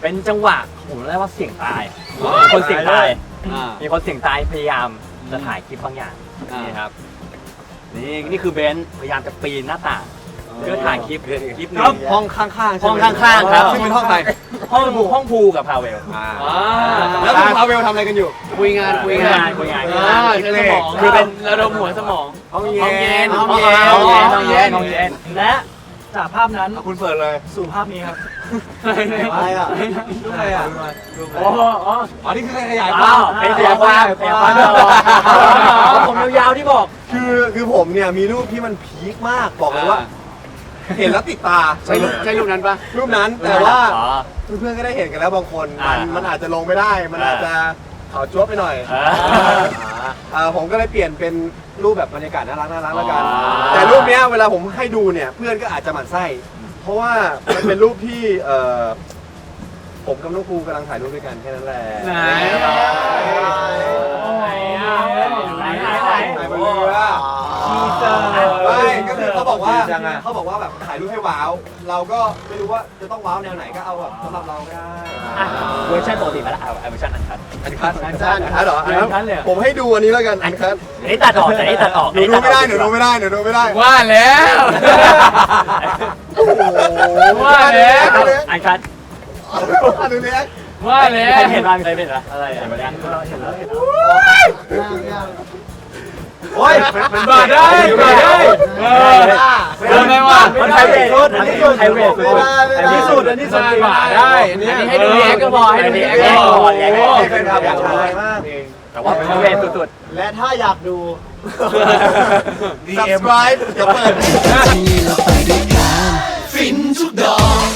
เป็นจังหวะผมเรียกว่าเสี่ยงตายมีคนเสี่ยงตาย อ่า มีคนเสี่ยงตายพยายามจะถ่ายคลิปบางอย่างอ่านี่ นี่ครับ นี่นี่คือเบนซ์พยายามจะปีนหน้าต่างเพื่อถ่ายคลิปคลิปหนึครับงห้องข้างๆใช่ห้องไหมข้างๆครับ ซึ่งเป็นห้องใครห้องภูห้องภูกับพาเวล อ่าแล้วคุณพาเวลทำอะไรกันอยู่ คุยงานคุยงานคุยงาน อ่าใช้สมองคือเป็นระดมหัวสมอง ห้องห้องเย็นห้องห้องเย็เย็นนห้องเย็นห้องเย็นห้องเย็น และจากภาพนั้นคุณเปิดเลย สู่ภาพนี้ครับ อะไรอะรูปอะไรอะโอ้โหอ๋ออ๋อนี่คือขยายอ้าวเป็นขยายความขยายความด้วยเหรออ๋อผมยาวๆที่บอก คือคือผมเนี่ยมีรูปที่มันพีคมากบอกเลยว่า เห็นแล้วติดตาใช่รูปใช่รูปนั้นปะรูปนั้นแต่ว่าอ๋อ เพื่อนๆก็ได้เห็นกันแล้วบางคนอ่ามันมันอาจจะลงไม่ได้ มันอ่าอาจจะขาวจ้วบไปหน่อยอ่าอ่าผมก็เลยเปลี่ยนเป็นรูปแบบบรรยากาศน่ารักน่ารักแล้วกัน อ๋อ แต่รูปเนี้ยเวลาผมให้ดูเนี่ยเพื่อนก็อาจจะหมั่นไส้เพ ราะว่ามันเป็นรูปที่เอ่อผมกับน้องครูกำลังถ่ายรูปด้วยกันแค่นั้นแหละไหน ไหนอะไหนไหนไหน ถ่ายบนเรือทีเซอร์ ไม่ก็คือเขาบอกว่าเขาบอกว่าแบบถ่ายรูปให้ว้าว เราก็ไม่รู้ว่าจะต้องว้าวแนวไหนก็เอาแบบสำหรับเราก็ได้อะเวอร์ชันปกติมาแล้วเอาเวอร์ชันอันคัดอันคัดอันคัดอันคัดเหรออันคัดเลยเหรอ ผมให้ดูอันนี้แล้วกันอันคัดอันนี้ตัดออกอันนี้ตัดออกหนูดูไม่ได้หนูดูไม่ได้หนูดูไม่ได้ ว่าแล้ว แล้วอันคัดอันนี้ว่าแล้ใครวเห็นบ้างใครเห็นบ้างอะไรอะเห็นแล้วเห็นแล้วเห็นแล้วโอ้ยมันบาดได้บาดได้เออเดินไหมวะมันไทยเวทสุดอันนี้คือไทยเวทสุดอันนี้สุดอันนี้สุดบาดได้อันนี้ให้ดูแยกก็พอให้ดูแยกก็พอแยกก็พอแยกก็พออยากถ่ายมากแต่ว่าเป็นไทยเวทสุดและถ้าอยากดู subscribe อย่าเปิดฟินทุกดอก